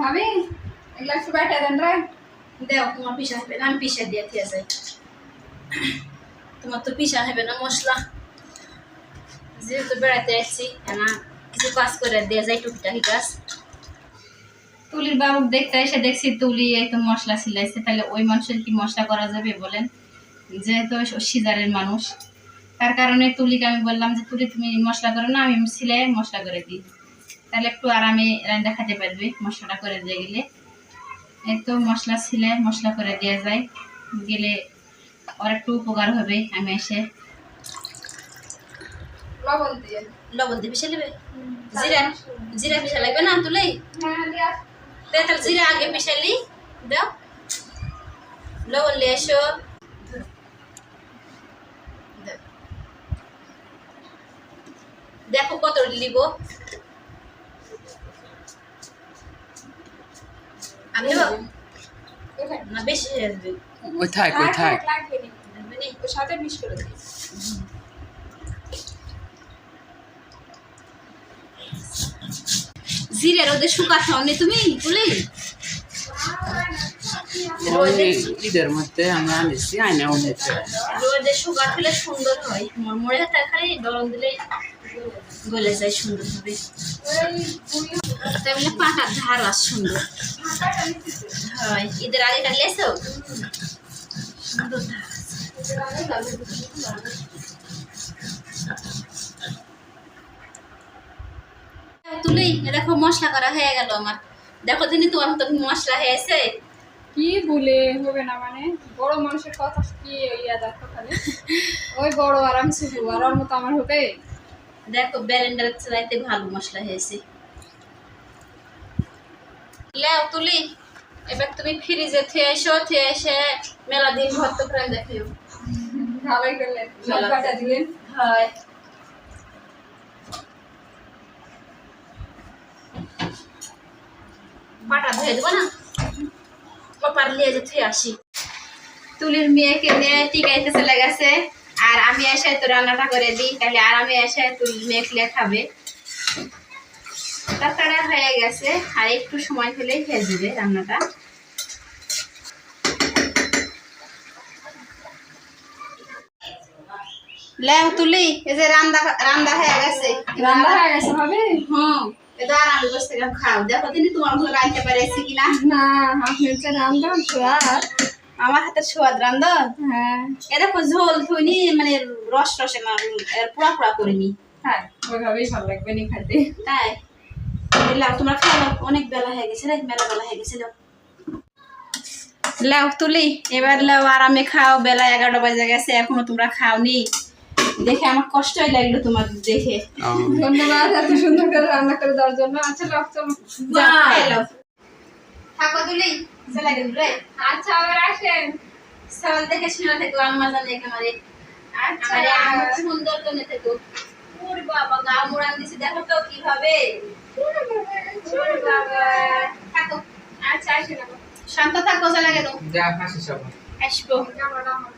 ভাবি দেন দেও, তোমার পিসা হবে না, আমি পিসা দিয়ে দিয়ে যাই। তোমার তো পিসা হবে না, মশলা। যেহেতু বেড়াতে আসছি না, কিছু কাজ করে দিয়ে যাই টুকটাকি কাজ। তুলির বাবু দেখতে এসে দেখছি তুলি তো মশলা সিলাইছে তাহলে ওই মানুষের কি মশলা করা যাবে বলেন? যেহেতু সিজারের মানুষ। তার কারণে তুলিকে আমি বললাম যে, তুলি, তুমি মশলা করো না, আমি সিলাই মশলা করে দিই। তাহলে একটু আরামে রান্না খাতে পারবে মশলাটা করে দিয়ে গেলে। এই তো মশলা ছিলে মশলা করে দেওয়া যায়। গেলে ওর একটু উপকার হবে আমি এসে। লবণ দিয়ে। লবণ দিয়ে পিসে নেবে? জিরা? জিরা পিসা লাগবে না তুলেই হ্যাঁ দিয়া। তাহলে জিরা আগে পিসালি দাও। লবণ নিয়ে এসো। দেখো কত লিব। আমি না বেশি আসবে ওই থাক ওই থাক। লাগবে নি লাগবে নি? ওর সাথে মিশ করে জিরে রোদে শুকাতে হওনি তুমি তুলি ওই ঈদের মধ্যে আমি আনিছি আইনে উঠেছে রোদে শুকা ফেলে সুন্দর হয়। মরমরে হাতে খালি গরম দিলে গলে যায় তেমনি পাটার ধার আর সুন্দর। হয়, ঈদের আগে কাটলে দেখো মশলা করা হয়ে গেল আমার। দেখো দিনই তোমার মতো মশলা হয়েছে। কি বলে, হবে না মানে? বড় মানুষের কথা কি দেখো ওই বড় আরাম শুধু, আর মতো আমার হবে? দেখো ব্যালেন্ডার চালাইতে ভালো মশলা হয়েছে। লেও তুলি এবার তুমি ফ্রিজে থুয়ে এসো থুয়ে এসে মেলা দিন ভর্ত করে দেখিও। ভালোই করলেন দিলেন হয়। পাটা ধুয়ে দেবো না? নিয়ে যে থুয়ে আসি। তুলির মেয়েকে নিয়ে টিকাইতে চলে গেছে। আর আমি এসে তো রান্নাটা করে দিই তাহলে আর আমি এসে তুলির মেয়ে খেলে খাবে। তাড়াতাড়ি হয়ে গেছে আর একটু সময় হলেই হয়ে যাবে রান্নাটা। তুলি এই যে রান্দা রান্দা হয়ে গেছে। রান্না হয়ে গেছে ভাবি? হুম এটা আরামে বসে খাও দেখো তিনি তোমার মতো রাঁধতে পারেছি কিনা? না আপনি হচ্ছে আর? আমার হাতে সোয়াদ রান্ধ? হ্যাঁ। এ দেখো ঝোল থুইনি মানে রস রসে এর পুরা পুরা করিনি। হ্যাঁ ওইভাবেই ভালো লাগবে নি খাইতে তাই। লাও তোমরা খাও অনেক বেলা হয়ে গেছে রে মেলা বেলা হয়ে গেছে লাও। লাও তুলি এবার লাও আরামে খাও বেলা এগারোটা বাজে গেছে এখনও তোমরা খাওনি। দেখে আমার কষ্টই লাগল তোমার দেখে। ধন্যবাদ এত সুন্দর করে রান্না করে দেওয়ার জন্য। আচ্ছা চলো। তুলি চলে গেল রে। আচ্ছা আবার আসেন। সকাল থেকে শুনে থাকো আম্মা জানে একেবারে। আচ্ছা। সুন্দর জন্য থেকো। ওর বাবা গা মুড়ান দিছে দেখো তো কীভাবে। ওর বাবা। থাকো। আচ্ছা আসেন আবার শান্ত থাকো চলে গেল। যা আসিস আসব। কেমন আমার